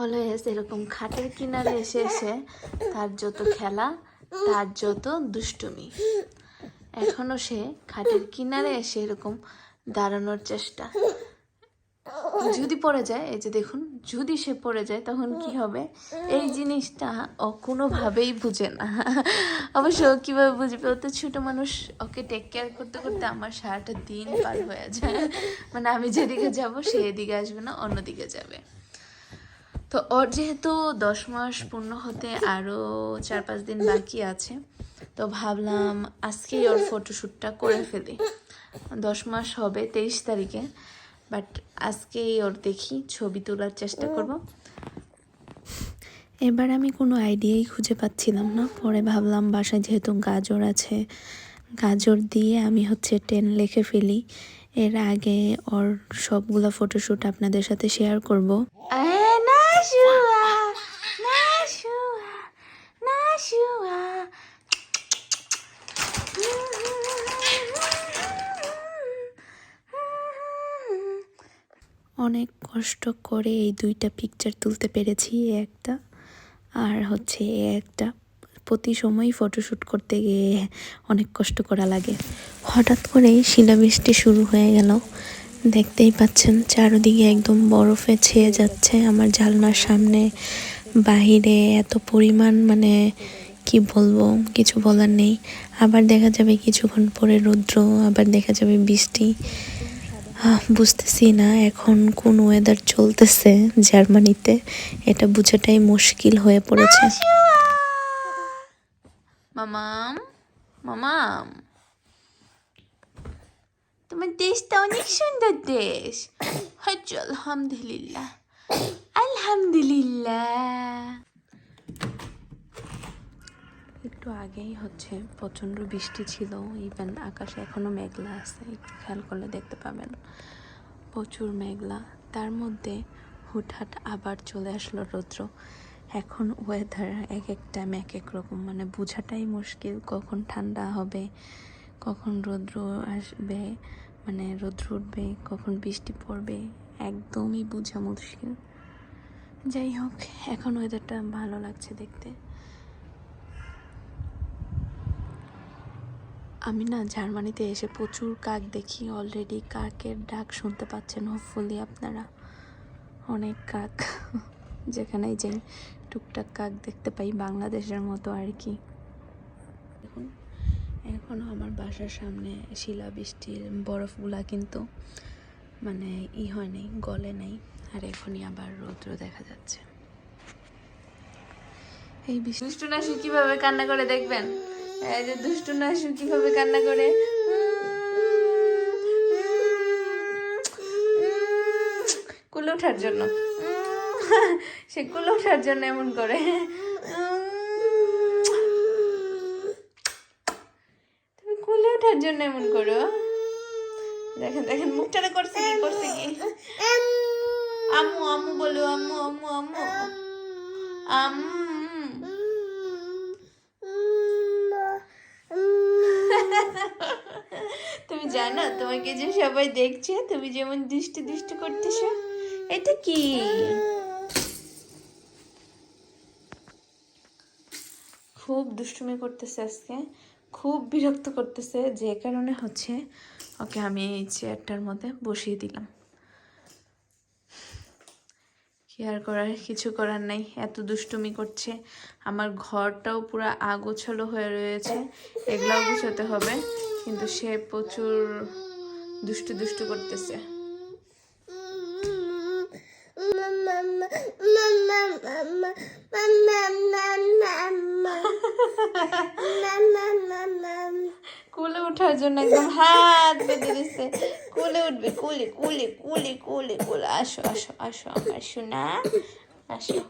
Always এরকম খাটের কিনারে এসে এসে তার যত খেলা, তার যত দুষ্টুমি। এখনও সে খাটের কিনারে এসে এরকম দাঁড়ানোর চেষ্টা। যদি পড়ে যায়, এই যে দেখুন, যদি সে পড়ে যায়, তখন কি হবে? এই জিনিসটা ও কোনোভাবেই বুঝে না। অবশ্য কীভাবে বুঝবে? ও তো ছোটো মানুষ, ওকে টেক কেয়ার করতে করতে আমার সারাটা দিন পার হয়ে যায়। মানে আমি যেদিকে যাব, সে এদিকে আসবে না, অন্যদিকে যাবে। তো ওর যেহেতু দশ মাস পূর্ণ হতে আরও চার পাঁচ দিন বাকি আছে, তো ভাবলাম আজকেই ওর ফটোশ্যুটটা করে ফেলি। দশ মাস হবে তেইশ তারিখে, বাট আজকেই ওর দেখি, ছবি তোলার চেষ্টা করব। এবার আমি কোনো আইডিয়াই খুঁজে পাচ্ছিলাম না। পরে ভাবলাম বাসায় যেহেতু গাজর আছে, গাজর দিয়ে আমি হচ্ছে টেন লিখে ফেলি। এর আগে ওর সবগুলো ফটোশ্যুট আপনাদের সাথে শেয়ার করব। অনেক কষ্ট করে এই দুইটা পিকচার তুলতে পেরেছি একটা, আর হচ্ছে একটা। প্রতি সময় ফটোশ্যুট করতে গিয়ে অনেক কষ্ট করা লাগে। হঠাৎ করেই শিলাবৃষ্টি শুরু হয়ে গেল। দেখতেই পাচ্ছেন, চারদিকে একদম বরফে ছেয়ে যাচ্ছে আমার জানলার সামনে। বাহিরে এত পরিমাণ মানে কি বলব, কিছু বলার নেই। আবার দেখা যাবে কিছুক্ষণ পরে রৌদ্র, আবার দেখা যাবে বৃষ্টি। বুঝতেছি না এখন কোন ওয়েদার চলতেছে জার্মানিতে। এটা বোঝাটাই মুশকিল হয়ে পড়েছে। মামাম মামাম। তোমার দেশটা অনেক সুন্দর দেশ হচ্ছে আলহামদুলিল্লাহ আলহামদুলিল্লাহ একটু আগেই হচ্ছে প্রচণ্ড বৃষ্টি ছিল ইভেন আকাশে এখনও মেঘলা আছে খেয়াল করলে দেখতে পাবেন। প্রচুর মেঘলা। তার মধ্যে হুটহাট আবার চলে আসলো রৌদ্র। এখন ওয়েদার এক এক টাইম এক এক রকম মানে বোঝাটাই মুশকিল, কখন ঠান্ডা হবে, কখন রৌদ্র আসবে। মানে রৌদ্র উঠবে, কখন বৃষ্টি পড়বে, একদমই বোঝা মুশকিল। যাই হোক, এখন ওয়েদারটা ভালো লাগছে দেখতে। আমি না জার্মানিতে এসে প্রচুর কাক দেখি অলরেডি কাকের ডাক শুনতে পাচ্ছেন হোপফুলি আপনারা। অনেক কাক, যেখানেই যাই, টুকটাক কাক দেখতে পাই, বাংলাদেশের মতো আর কি। দেখুন। এখনও আমার বাসার সামনে শিলা বৃষ্টির বরফগুলা কিন্তু মানে ই হয় নাই, গলে নাই, আর এখনই আবার রৌদ্র দেখা যাচ্ছে। এই দুষ্টু নাসু কীভাবে কান্না করে দেখবেন? এই যে দুষ্টু নাসু কীভাবে কান্না করে? কুলে ওঠার জন্য। সে কুলে ওঠার জন্য এমন করে তুমি কুলে ওঠার জন্য এমন করো। দেখেন দেখেন মুখটারে করছে কি করছে কি? আম্মু আম্মু বলো, আম্মু আম্মু আম্মু। আম্মু। তুমি জানো, তোমাকে যে সবাই দেখছে, তুমি যেমন দৃষ্টি দুষ্টু করতেছো, এটা কি? খুব দুষ্টুমি করতেছে আজকে। খুব বিরক্ত করতেছে, যে কারণে হচ্ছে ওকে আমি এই চেয়ারটার মধ্যে বসিয়ে দিলাম। কি আর করার? কিছু করার নাই। এত দুষ্টুমি করছে। আমার ঘরটাও পুরো আগোছালো হয়ে রয়েছে। এগুলাও গুছাতে হবে। কিন্তু সে প্রচুর দুষ্টু দুষ্টু করতেছে। কুলে ওঠার জন্য একদম হাত বেঁধে দিচ্ছে কুলে উঠবে, কুলে কুলে কুলে কুলে কুলে। আসো আসো আসো আমার সোনা। আসো।